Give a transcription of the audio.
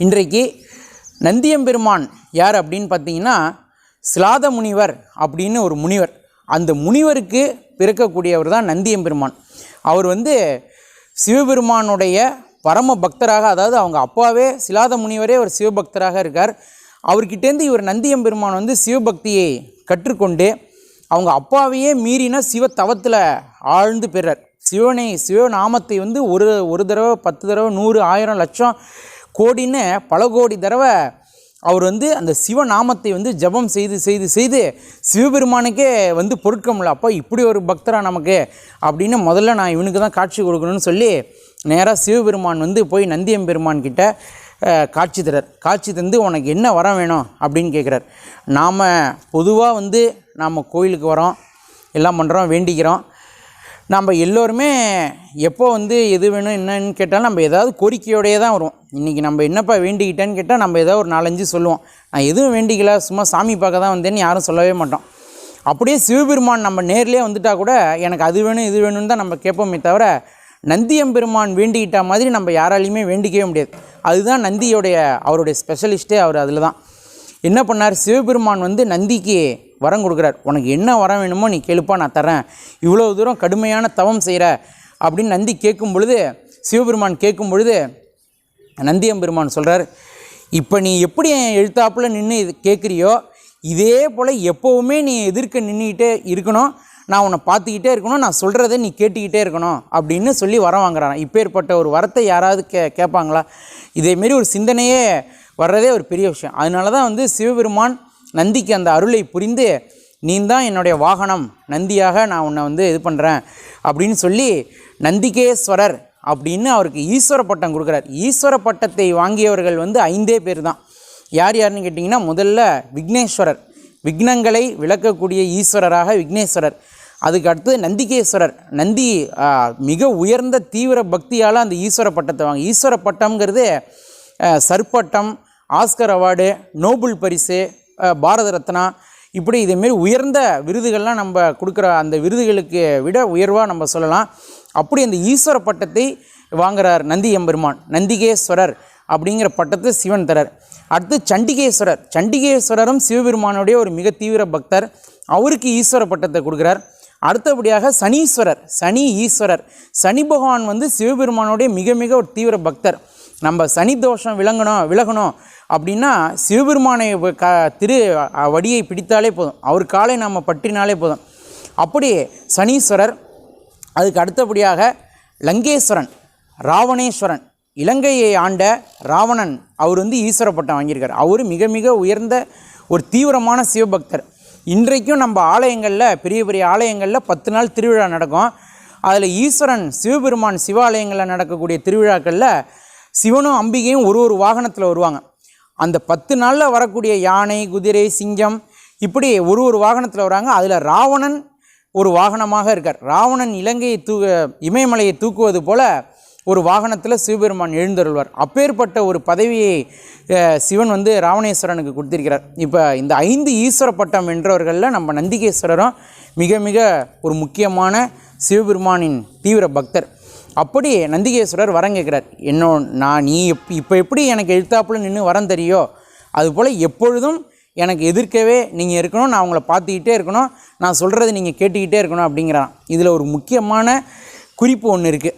இன்றைக்கு நந்தியம்பெருமான் யார் அப்படின்னு பார்த்தீங்கன்னா சிலாத முனிவர் அப்படின்னு ஒரு முனிவர். அந்த முனிவருக்கு பிறக்கக்கூடியவர் தான் நந்தியம்பெருமான். அவர் வந்து சிவபெருமானுடைய பரம பக்தராக அதாவது அவங்க அப்பாவே சிலாத முனிவரே ஒரு சிவபக்தராக இருக்கார். அவர்கிட்டேருந்து இவர் நந்தியம்பெருமான் வந்து சிவபக்தியை கற்றுக்கொண்டு அவங்க அப்பாவையே மீறின சிவ தவத்தில் ஆழ்ந்து பெறார். சிவனை சிவநாமத்தை வந்து ஒரு ஒரு தடவை பத்து தடவை நூறு ஆயிரம் லட்சம் கோடின்னு பல கோடி தடவை அவர் வந்து அந்த சிவநாமத்தை வந்து ஜெபம் செய்து செய்து செய்து சிவபெருமானுக்கே வந்து பொருட்க முடியல அப்போ இப்படி ஒரு பக்தரா நமக்கு? அப்படின்னு முதல்ல நான் இவனுக்கு தான் காட்சி கொடுக்கணும்னு சொல்லி நேராக சிவபெருமான் வந்து போய் நந்தியம்பெருமான் கிட்ட காட்சி தரார். காட்சி தந்து உனக்கு என்ன வரம் வேணும்? அப்படின்னு கேட்குறார் நாம் பொதுவாக வந்து நாம் கோயிலுக்கு வரோம் எல்லாம் பண்ணுறோம் வேண்டிக்கிறோம். நம்ம எல்லோருமே எப்போ வந்து எது வேணும் என்னன்னு கேட்டாலும் நம்ம ஏதாவது கோரிக்கையோடையே தான் வருவோம். இன்றைக்கி நம்ம என்னப்பா வேண்டிக்கிட்டேன்னு கேட்டால் நம்ம ஏதாவது ஒரு நாலஞ்சு சொல்லுவோம். நான் எதுவும் வேண்டிக்கல சும்மா சாமி பார்க்க தான் வந்தேன்னு யாரும் சொல்லவே மாட்டோம். அப்படியே சிவபெருமான் நம்ம நேர்லேயே வந்துட்டா கூட எனக்கு அது வேணும் இது வேணும்னு தான் நம்ம கேட்போமே தவிர நந்தியம்பெருமான் வேண்டிக்கிட்ட மாதிரி நம்ம யாராலையுமே வேண்டிக்கவே முடியாது. அதுதான் நந்தியோடைய அவருடைய ஸ்பெஷலிஸ்ட்டே அவர் அதில் தான் என்ன பண்ணார்? சிவபெருமான் வந்து நந்திக்கு வரம் கொடுக்குறார். உனக்கு என்ன வரம் வேணுமோ நீ கேளுப்பா நான் தரேன் இவ்வளோ தூரம் கடுமையான தவம் செய்கிற அப்படின்னு நந்தி கேட்கும் பொழுது சிவபெருமான் கேட்கும் பொழுது நந்தியம்பெருமான் சொல்கிறார் இப்போ நீ எப்படி என் எழுத்தாப்புல நின்று இது கேட்குறியோ இதே போல் எப்போவுமே நீ எதிர்க்க நின்றுக்கிட்டே இருக்கணும். நான் உன்னை பார்த்துக்கிட்டே இருக்கணும். நான் சொல்கிறத நீ கேட்டுக்கிட்டே இருக்கணும் அப்படின்னு சொல்லி வரம் வாங்குறான் இப்பேற்பட்ட ஒரு வரத்தை யாராவது கே கேட்பாங்களா? இதேமாரி ஒரு சிந்தனையே வர்றதே ஒரு பெரிய விஷயம். அதனால தான் வந்து சிவபெருமான் நந்திக்கு அந்த அருளை புரிந்து நீ தான் என்னுடைய வாகனம் நந்தியாக நான் உன்னை வந்து இது பண்ணுறேன் அப்படின்னு சொல்லி நந்திகேஸ்வரர் அப்படின்னு அவருக்கு ஈஸ்வர பட்டம் கொடுக்குறார். ஈஸ்வர பட்டத்தை வாங்கியவர்கள் வந்து ஐந்தே பேர் தான். யார் யாருன்னு கேட்டிங்கன்னா முதல்ல விக்னேஸ்வரர். விக்னங்களை விளக்கக்கூடிய ஈஸ்வரராக விக்னேஸ்வரர். அதுக்கு அடுத்தது நந்திகேஸ்வரர். நந்தி மிக உயர்ந்த தீவிர பக்தியால் அந்த ஈஸ்வர பட்டத்தை வாங்க ஈஸ்வர பட்டம்ங்கிறது சர்பட்டம் ஆஸ்கர் அவார்டு நோபல் பரிசு பாரத ரத்னா இப்படி இதேமாரி உயர்ந்த விருதுகள்லாம் நம்ம கொடுக்குற அந்த விருதுகளுக்கு விட உயர்வாக நம்ம சொல்லலாம். அப்படி அந்த ஈஸ்வர பட்டத்தை வாங்குறார் நந்தி எம்பெருமான் நந்திகேஸ்வரர் அப்படிங்கிற பட்டத்தை சிவன் தரார். அடுத்து சண்டிகேஸ்வரர் சண்டிகேஸ்வரரும் சிவபெருமானுடைய ஒரு மிக தீவிர பக்தர். அவருக்கு ஈஸ்வர பட்டத்தை கொடுக்குறார். அடுத்தபடியாக சனீஸ்வரர் சனி ஈஸ்வரர் சனி பகவான் வந்து சிவபெருமானுடைய மிக மிக ஒரு தீவிர பக்தர். நம்ம சனி தோஷம் விளங்கணும் விலகணும் அப்படின்னா சிவபெருமானை க திரு வடியை பிடித்தாலே போதும். அவர் காலை நாம் பற்றினாலே போதும். அப்படி சனீஸ்வரர் அதுக்கு அடுத்தபடியாக லங்கேஸ்வரன் ராவணேஸ்வரன் இலங்கையை ஆண்ட ராவணன் அவர் வந்து ஈஸ்வர பட்டம் வாங்கியிருக்கார். அவர் மிக மிக உயர்ந்த ஒரு தீவிரமான சிவபக்தர். இன்றைக்கும் நம்ம ஆலயங்களில் பெரிய பெரிய ஆலயங்களில் பத்து நாள் திருவிழா நடக்கும். அதில் ஈஸ்வரன் சிவபெருமான் சிவாலயங்களில் நடக்கக்கூடிய திருவிழாக்களில் சிவனும் அம்பிகையும் ஒரு ஒரு வாகனத்தில் வருவாங்க. அந்த பத்து நாளில் வரக்கூடிய யானை குதிரை சிங்கம் இப்படி ஒரு ஒரு வாகனத்தில் வராங்க. அதில் ராவணன் ஒரு வாகனமாக இருக்கார். ராவணன் இலங்கையை தூ இமயமலையை தூக்குவது போல ஒரு வாகனத்தில் சிவபெருமான் எழுந்தருள்வார். அப்பேற்பட்ட ஒரு பதவியை சிவன் வந்து ராவணேஸ்வரனுக்கு கொடுத்திருக்கிறார். இப்போ இந்த ஐந்து ஈஸ்வர பட்டம் வென்றவர்களில் நம்ம நந்திகேஸ்வரரும் மிக மிக ஒரு முக்கியமான சிவபெருமானின் தீவிர பக்தர். அப்படி நந்திகேஸ்வரர் வரம் கேட்குறார் என்னோ நான் நீ எப் இப்போ எப்படி எனக்கு எழுத்தாப்புல நின்று வரம் தெரியோ அதுபோல் எப்பொழுதும் எனக்கு எதிர்க்கவே நீங்கள் இருக்கணும் நான் உங்களை பார்த்துக்கிட்டே இருக்கணும் நான் சொல்கிறத நீங்கள் கேட்டுக்கிட்டே இருக்கணும் அப்படிங்கிறான் இதில் ஒரு முக்கியமான குறிப்பு ஒன்று இருக்குது